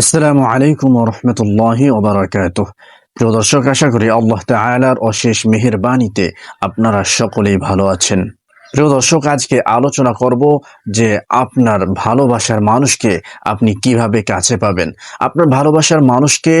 আসসালামু আলাইকুম রহমতুল্লাহি ওবরাকাত প্রিয় দর্শক, আশা করি আল্লাহ তাআলার অশেষ মেহেরবানিতে আপনারা সকলেই ভালো আছেন। প্রিয় দর্শক, আজকে আলোচনা করব যে আপনার ভালোবাসার মানুষকে আপনি কীভাবে কাছে পাবেন। আপনার ভালোবাসার মানুষকে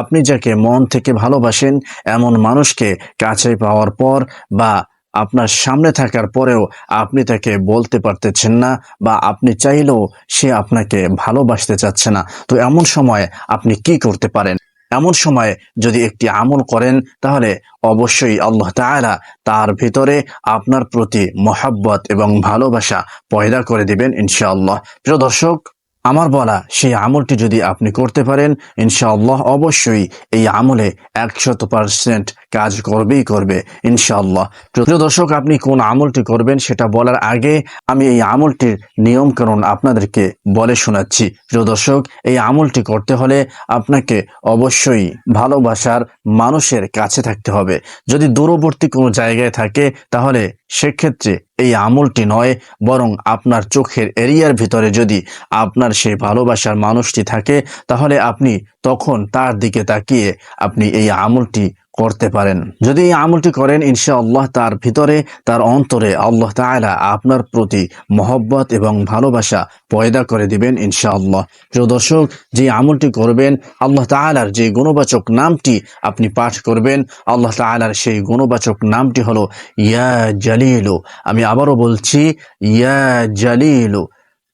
আপনি যাকে মন থেকে ভালোবাসেন, এমন মানুষকে কাছে পাওয়ার পর বা আপনার সামনে থাকার পরেও আপনি তাকে বলতে পারতেছেন না বা আপনি চাইলেও সে আপনাকে ভালোবাসতে চাচ্ছে না। তো এমন সময় আপনি কি করতে পারেন? এমন সময় যদি একটি আমল করেন, তাহলে অবশ্যই আল্লাহ তাআলা তার ভিতরে আপনার প্রতি মহাব্বত এবং ভালোবাসা পয়দা করে দিবেন ইনশাআল্লাহ। প্রিয় দর্শক আমার বলা সেই আমলটি যদি আপনি করতে পারেন, ইনশাআল্লাহ অবশ্যই এই আমলে একশত পারসেন্ট কাজ করবেই করবে, ইনশাআল্লাহ। প্রিয় দর্শক, আপনি কোন আমলটি করবেন সেটা বলার আগে আমি এই আমলটির নিয়মকানুন আপনাদেরকে বলে শোনাচ্ছি। প্রিয় দর্শক, এই আমলটি করতে হলে আপনাকে অবশ্যই ভালোবাসার মানুষের কাছে থাকতে হবে। যদি দূরবর্তী কোনো জায়গায় থাকে, তাহলে সেক্ষেত্রে এই আমলটি নয়, বরং আপনার চোখের এরিয়ার ভিতরে যদি আপনার সেই ভালোবাসার মানুষটি থাকে, তাহলে আপনি তখন তার দিকে তাকিয়ে আপনি এই আমলটি করতে পারেন। যদি এই আমলটি করেন, ইনশাআল্লাহ তার ভিতরে, তার অন্তরে আল্লাহ তাআলা আপনার প্রতি মহব্বত এবং ভালোবাসা পয়দা করে দিবেন, ইনশাআল্লাহ। প্রিয় দর্শক, যে আমলটি করবেন, আল্লাহ তাআলার যে গুণবাচক নামটি আপনি পাঠ করবেন, আল্লাহ তাআলার সেই গুণবাচক নামটি হলো ইয়া জালিলু। আমি আবারও বলছি, ইয়া জালিলু।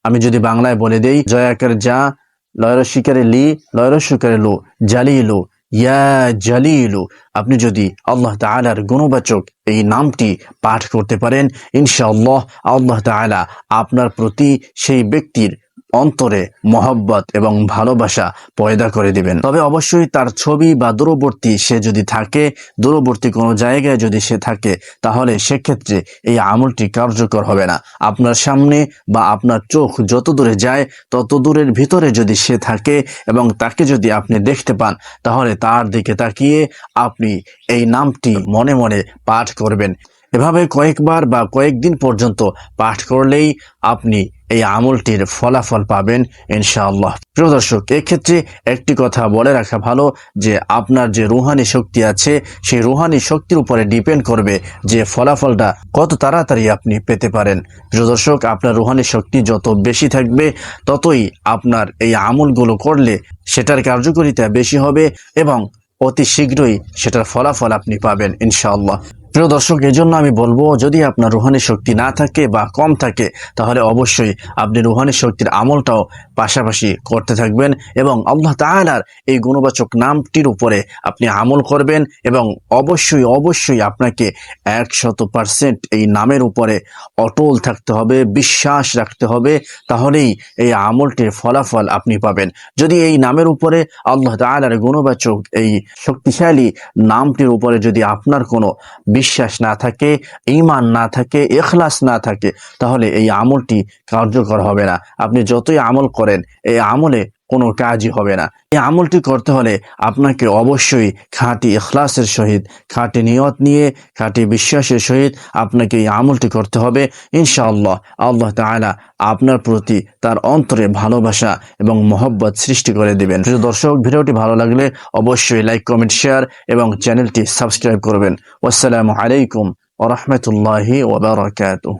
আমি যদি বাংলায় বলে দেই জয়াকের যা লয়র শিকারে লি, লয়র শিকারে লো, জালিলু। ইয়া জালিলু, আপনি যদি আল্লাহ তালার গুণবাচক এই নামটি পাঠ করতে পারেন, ইনশাআল্লাহ আল্লাহ তালা আপনার প্রতি সেই ব্যক্তির অন্তরে মহব্বত এবং ভালোবাসা পয়দা করে দিবেন। তবে অবশ্যই তার ছবি বা দূরবর্তী সে যদি থাকে, দূরবর্তী কোনো জায়গায় যদি সে থাকে, তাহলে সেক্ষেত্রে এই আমলটি কার্যকর হবে না। আপনার সামনে বা আপনার চোখ যত দূরে যায়, তত দূরের ভিতরে যদি সে থাকে এবং তাকে যদি আপনি দেখতে পান, তাহলে তার দিকে তাকিয়ে আপনি এই নামটি মনে মনে পাঠ করবেন। এভাবে কয়েকবার বা কয়েকদিন পর্যন্ত পাঠ করলেই আপনি এই আমলটির ফলাফল পাবেন, ইনশাআল্লাহ। প্রিয় দর্শক, এক্ষেত্রে একটি কথা বলে রাখা ভালো যে, আপনার যে রুহানি শক্তি আছে, সেই রুহানি শক্তির উপরে ডিপেন্ড করবে যে ফলাফলটা কত তাড়াতাড়ি আপনি পেতে পারেন। প্রিয় দর্শক, আপনার রুহানি শক্তি যত বেশি থাকবে, ততই আপনার এই আমলগুলো করলে সেটার কার্যকারিতা বেশি হবে এবং অতি শীঘ্রই সেটার ফলাফল আপনি পাবেন, ইনশাআল্লাহ। প্রিয় দর্শক এই জন্য আমি বলব, যদি আপনার রুহানি শক্তি না থাকে বা কম থাকে, তাহলে অবশ্যই আপনি রুহানি শক্তির আমলটাও পাশাপাশি করতে থাকবেন এবং আল্লাহ তাআলার এই গুণবাচক নামটির উপরে আপনি আমল করবেন এবং অবশ্যই অবশ্যই আপনাকে একশত পার্সেন্ট এই নামের উপরে অটল থাকতে হবে, বিশ্বাস রাখতে হবে। তাহলেই এই আমলটির ফলাফল আপনি পাবেন। যদি এই নামের উপরে আল্লাহ তাআলার গুণবাচক, এই শক্তিশালী নামটির উপরে যদি আপনার কোনো না থাকে ইমান না থাকে এখলাস না থাকে, তাহলে এই আমলটি কার্যকর হবে না। আপনি যতই আমল করেন, এই আমলে কোনো কাজই হবে না। এই আমলটি করতে হলে আপনাকে অবশ্যই খাঁটি ইখলাসের সহিত, খাঁটি নিয়ত নিয়ে, খাঁটি বিশ্বাসের সহিত আপনাকে এই আমলটি করতে হবে। ইনশাআল্লাহ আল্লাহ তাআলা আপনার প্রতি তার অন্তরে ভালোবাসা এবং মহব্বত সৃষ্টি করে দিবেন। প্রিয় দর্শক, ভিডিওটি ভালো লাগলে অবশ্যই লাইক, কমেন্ট, শেয়ার এবং চ্যানেলটি সাবস্ক্রাইব করবেন। আসসালামু আলাইকুম ওরহমতুল্লাহি ওবরাকাতুহ